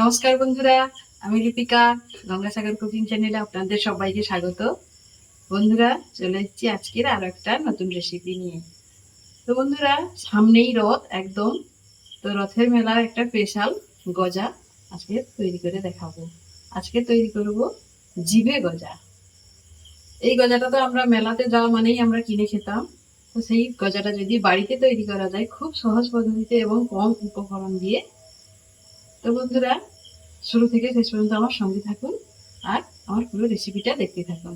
নমস্কার বন্ধুরা, আমি লিপিকা গঙ্গাসাগর কুকিং চ্যানেলে আপনাদের সবাইকে স্বাগত। বন্ধুরা, চলে এসেছি আজকের আরও একটা নতুন রেসিপি নিয়ে। তো বন্ধুরা, সামনেই রথ, একদম। তো রথের মেলার একটা স্পেশাল গজা আজকে তৈরি করে দেখাবো। আজকে তৈরি করব জিভে গজা। এই গজাটা তো আমরা মেলাতে যাওয়া মানেই আমরা কিনে খেতাম। তো সেই গজাটা যদি বাড়িতে তৈরি করা যায়, খুব সহজ পদ্ধতিতে এবং কম উপকরণ দিয়ে তো বন্ধুরা, শুরু থেকে শেষ পর্যন্ত আমার সঙ্গে থাকুন আর আমার পুরো রেসিপিটা দেখতে থাকুন।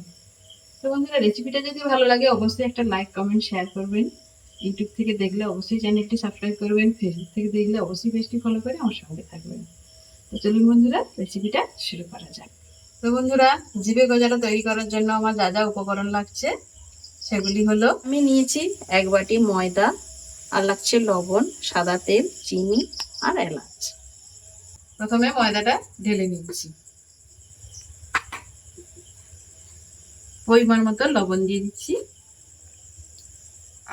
তো বন্ধুরা রেসিপিটা যদি ভালো লাগে, অবশ্যই একটা লাইক কমেন্ট শেয়ার করবেন। ইউটিউব থেকে দেখলে অবশ্যই চ্যানেলটি সাবস্ক্রাইব করবেন ফেসবুক থেকে দেখলে অবশ্যই পেজটি ফলো করে আমার সঙ্গে থাকবেন। তো চলুন বন্ধুরা রেসিপিটা শুরু করা যাক। তো বন্ধুরা, জিভে গজাটা তৈরি করার জন্য আমার যা যা উপকরণ লাগছে, সেগুলি হলো আমি নিয়েছি এক বাটি ময়দা, আর লাগছে লবণ, সাদা তেল, চিনি আর এলাচ। প্রথমে ময়দাটা ঢেলে নিচ্ছি। পরিমাণ মতো লবণ দিয়ে দিচ্ছি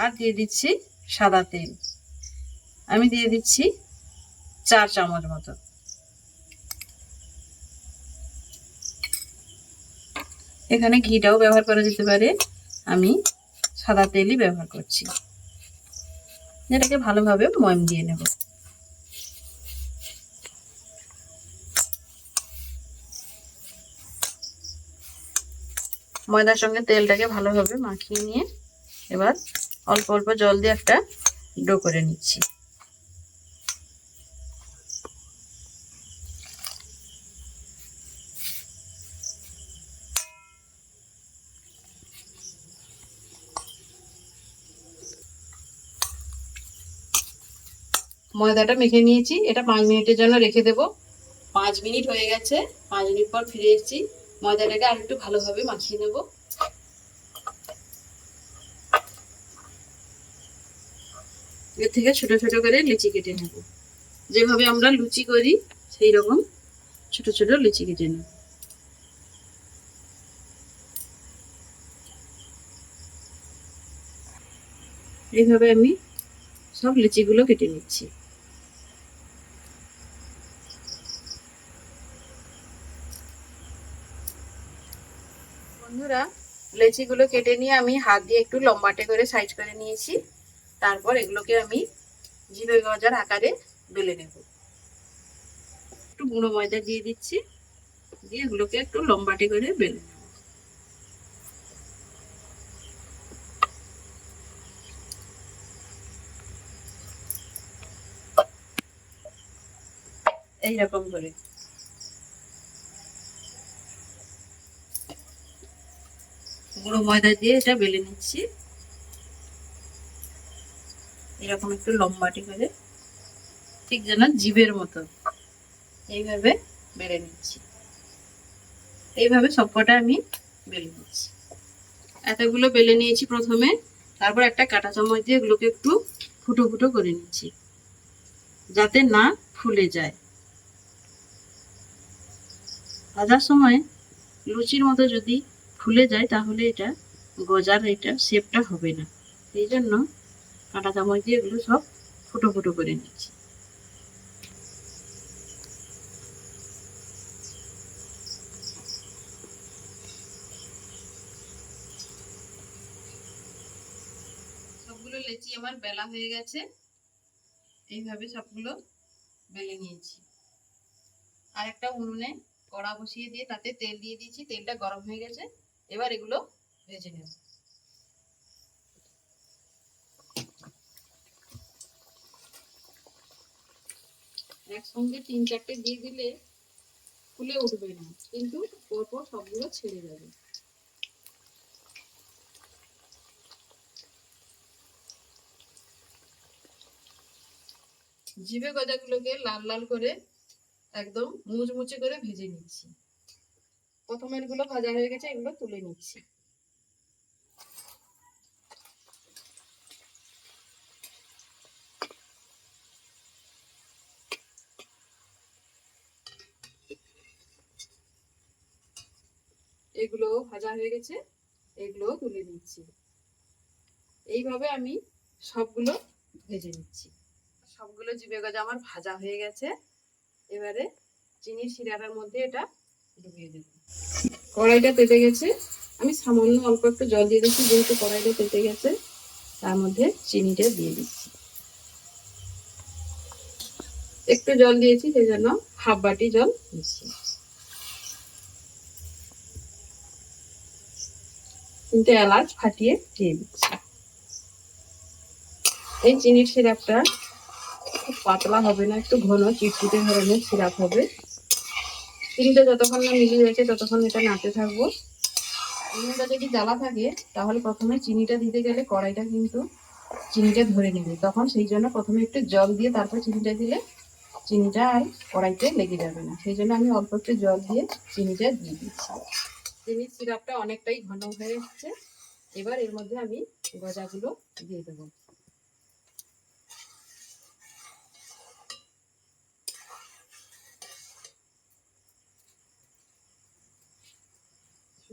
আর দিয়ে দিচ্ছি সাদা তেল। আমি দিয়ে দিচ্ছি চার চামচ মতো। এখানে ঘিটাও ব্যবহার করা যেতে পারে। আমি সাদা তেলই ব্যবহার করছি। এটাকে ভালোভাবে ময়ম দিয়ে নেব। ময়দার সঙ্গে তেলটাকে ভালোভাবে মাখিয়ে নিয়ে এবার অল্প অল্প জল দিয়ে একটা ডো করে নিচ্ছি। ময়দাটা মেখে নিয়েছি। এটা পাঁচ মিনিটের জন্য রেখে দেব। পাঁচ মিনিট হয়ে গেছে। পাঁচ মিনিট পর ফিরে এসেছি। ময়দাটাকে আর একটু ভালোভাবে মাখিয়ে নেব। এর থেকে ছোট ছোট করে লিচি কেটে নেব। যেভাবে আমরা লুচি করি, সেই রকম ছোট ছোট লিচি কেটে নেব। এইভাবে আমি সব লিচিগুলো কেটে নিচ্ছি। বন্ধুরা, লেচিগুলো কেটে নিয়ে আমি হাত দিয়ে একটু লম্বাটে করে সাইজ করে নিয়েছি। তারপর এগুলোকে আমি জিভে গজার আকারে বেলে নেব। একটু গুঁড়ো ময়দা দিয়ে দিচ্ছি, দিয়ে এগুলোকে একটু লম্বাটে করে বেলে নেব। এইরকম করে। গুঁড়ো ময়দা দিয়ে এটা বেলে নিচ্ছি। এরকম একটু লম্বাটি করে, ঠিক যেন জীবের মতো। এইভাবে বেলে নিচ্ছি। এইভাবে সবকটা আমি বেলে নিচ্ছি। এতগুলো বেলে নিয়েছি প্রথমে, তারপর একটা কাঁটা চামচ দিয়ে এগুলোকে একটু ফুটো ফুটো করে নিচ্ছি, যাতে না ফুলে যায়। ভাজার সময় লুচির মতো যদি ফুলে যায়, তাহলে এটা গজার এটা শেপটা হবে না। এই জন্য কাঁটা চামচ দিয়ে এগুলো সব ফুটো ফুটো করে নিচ্ছি। সবগুলো লেচি আমার বেলা হয়ে গেছে। এইভাবে সবগুলো বেলে নিয়েছি। আর একটা উনুনে কড়া বসিয়ে দিয়ে তাতে তেল দিয়ে দিয়েছি। তেলটা গরম হয়ে গেছে। এবার এগুলো ভেজে নেব। একসঙ্গে তিন চারটে দিয়ে দিলে ফুলে উঠবে না, কিন্তু পরপর সবগুলো ছেড়ে যাবে। জিভে গজাগুলোকে লাল লাল করে একদম মুচমুচে করে ভেজে নিচ্ছি। প্রথমে গুলো ভাজা হয়ে গেছে, এগুলো তুলে নিচ্ছি। এগুলো ভাজা হয়ে গেছে এগুলো তুলে নিচ্ছি। এইভাবে আমি সবগুলো ভেজে নিচ্ছি। সবগুলো জিবে গজা আমার ভাজা হয়ে গেছে। এবারে চিনির শিরাটার মধ্যে এটা ডুবিয়ে দেব। কড়াইটা পেতে গেছে। আমি সামান্য অল্প একটু জল দিয়ে দিচ্ছি, যেহেতু কড়াইটা পেতে গেছে, তার মধ্যে চিনিটা দিয়ে দিচ্ছি। একটু জল দিয়েছি সেই জন্য হাফ বাটি জল দিচ্ছি। তিনটে এলাচ ফাটিয়ে দিয়ে দিচ্ছি। এই চিনির সিরাপটা খুব পাতলা হবে না, একটু ঘন, চিটচিটে ধরনের সিরাপ হবে। চিনিটা যতক্ষণ না মিলিয়ে যাচ্ছে ততক্ষণ এটা নাড়তে থাকব। চিনিটা যদি জ্বালা থাকে, তাহলে প্রথমে চিনিটা দিতে গেলে কড়াইটা কিন্তু চিনিটা ধরে নেবে। তখন সেই জন্য প্রথমে একটু জল দিয়ে তারপর চিনিটা দিলে চিনিটা আর কড়াইতে লেগে যাবে না। সেই জন্য আমি অল্প একটু জল দিয়ে চিনিটা দিয়ে দিচ্ছি। চিনির সিরাপটা অনেকটাই ঘন হয়ে এসছে। এবার এর মধ্যে আমি গজাগুলো দিয়ে দেবো।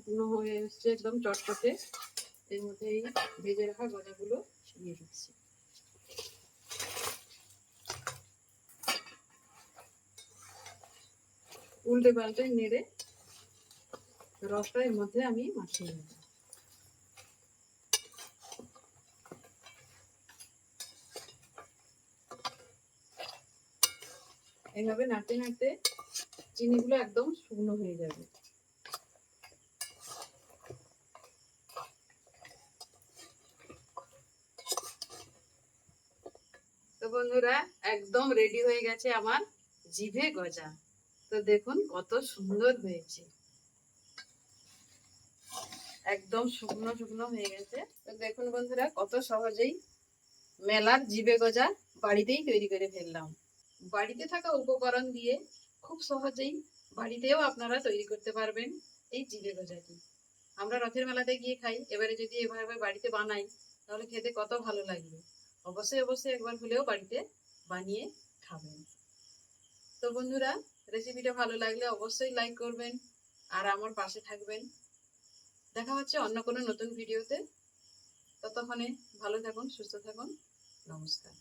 শুকনো হয়ে এসছে একদম চটচটে এর মধ্যে এই ভেজে রাখা গজাগুলো দিয়ে দিচ্ছি উল্টে পাল্টে নেড়ে রসটা এর মধ্যে আমি মাখিয়ে নেব। এইভাবে নাড়তে নাড়তে চিনিগুলো একদম শুকনো হয়ে যাবে। তো বন্ধুরা, একদম রেডি হয়ে গেছে আমার জিভে গজা। তো দেখুন কত সুন্দর হয়েছে। একদম শুকনো শুকনো হয়ে গেছে। তো দেখুন বন্ধুরা, কত সহজেই মেলার জিভে গজা বাড়িতেই তৈরি করে ফেললাম। বাড়িতে থাকা উপকরণ দিয়ে খুব সহজেই বাড়িতেও আপনারা তৈরি করতে পারবেন এই জিভে গজাটি। আমরা রথের মেলাতে গিয়ে খাই। এবারে যদি এভাবে বাড়িতে বানাই, তাহলে খেতে কত ভালো লাগবে। অবশ্যই অবশ্যই একবার হলেও বাড়িতে বানিয়ে খাবেন। তো বন্ধুরা রেসিপিটা ভালো লাগলে অবশ্যই লাইক করবেন আর আমার পাশে থাকবেন। দেখা হচ্ছে অন্য কোনো নতুন ভিডিওতে ততক্ষণে ভালো থাকুন, সুস্থ থাকুন। নমস্কার।